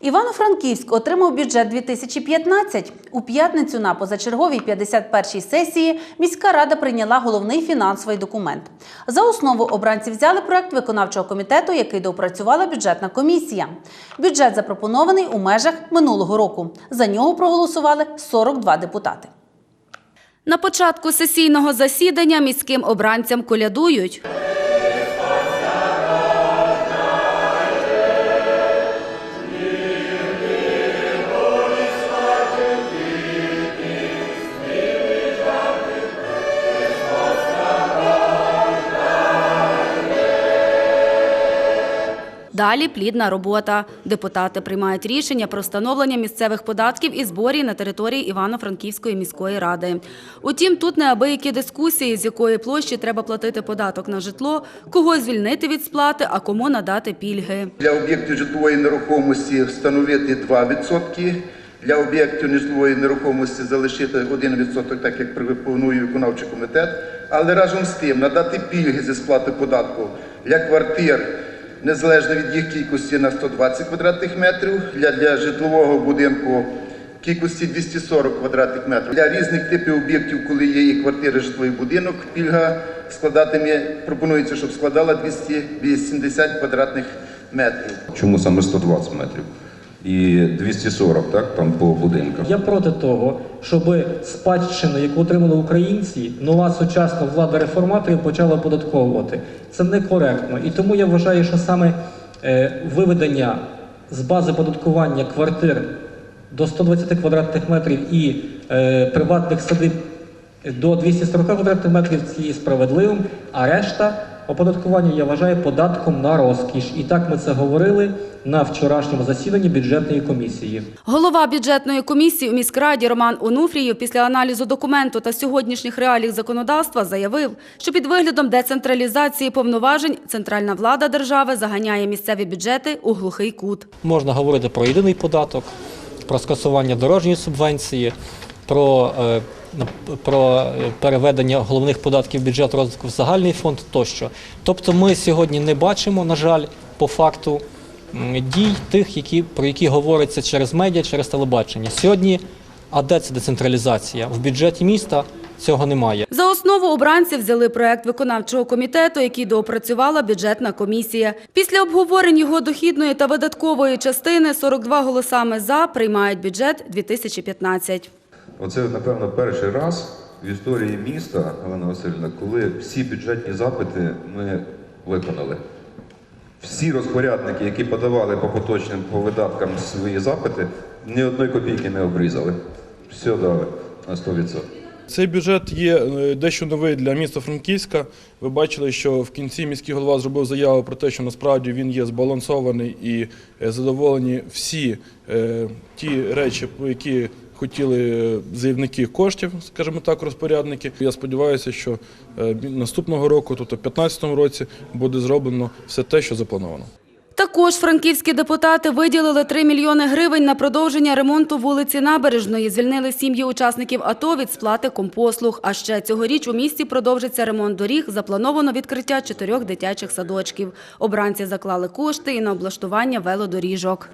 Івано-Франківськ отримав бюджет 2015. У п'ятницю на позачерговій 51-й сесії міська рада прийняла головний фінансовий документ. За основу обранці взяли проект виконавчого комітету, який доопрацювала бюджетна комісія. Бюджет запропонований у межах минулого року. За нього проголосували 42 депутати. На початку сесійного засідання міським обранцям колядують. Далі плідна робота. Депутати приймають рішення про встановлення місцевих податків і зборів на території Івано-Франківської міської ради. Утім, тут неабиякі дискусії, з якої площі треба платити податок на житло, кого звільнити від сплати, а кому надати пільги. Для об'єктів житлової нерухомості встановити 2%, для об'єктів нежитлової нерухомості залишити 1%, так як пропонує виконавчий комітет, але разом з тим надати пільги зі сплати податку для квартир незалежно від їх кількості на 120 квадратних метрів, для, для житлового будинку кількості 240 квадратних метрів. Для різних типів об'єктів, коли є і квартири, житловий будинок, пільга складатиме, пропонується, щоб складала 280 квадратних метрів. Чому саме 120 метрів? І 240, так, там по будинках. Я проти того, щоб спадщину, яку отримали українці, нова сучасна влада реформаторів почала оподатковувати. Це некоректно. І тому я вважаю, що саме е, виведення з бази податкування квартир до 120 квадратних метрів і е, приватних садиб до 240 квадратних метрів це є справедливим, а решта оподаткування я вважаю податком на розкіш. І так ми це говорили на вчорашньому засіданні бюджетної комісії. Голова бюджетної комісії у міськраді Роман Онуфрієв після аналізу документу та сьогоднішніх реалій законодавства заявив, що під виглядом децентралізації повноважень центральна влада держави заганяє місцеві бюджети у глухий кут. Можна говорити про єдиний податок, про скасування дорожньої субвенції, про, е, про е, переведення головних податків бюджету розвитку в загальний фонд тощо. Тобто ми сьогодні не бачимо, на жаль, по факту дій тих, які, про які говориться через медіа, через телебачення. Сьогодні, а де це децентралізація? В бюджеті міста цього немає. За основу обранці взяли проект виконавчого комітету, який доопрацювала бюджетна комісія. Після обговорень його дохідної та видаткової частини 42 голосами за приймають бюджет 2015. Оце, напевно, перший раз в історії міста, Галина Васильівна, коли всі бюджетні запити ми виконали. Всі розпорядники, які подавали по поточним по видаткам свої запити, ні одної копійки не обрізали. Все дали на 100%. Цей бюджет є е, дещо новий для міста Франківська. Ви бачили, що в кінці міський голова зробив заяву про те, що насправді він є збалансований і е, задоволені всі е, ті речі, які хотіли е, заявники коштів, скажімо так, розпорядники. Я сподіваюся, що е, наступного року, тобто в 2015 році, буде зроблено все те, що заплановано. Також франківські депутати виділили 3 мільйони гривень на продовження ремонту вулиці Набережної. Звільнили сім'ї учасників АТО від сплати компослуг. А ще цьогоріч у місті продовжиться ремонт доріг. Заплановано відкриття чотирьох дитячих садочків. Обранці заклали кошти і на облаштування велодоріжок.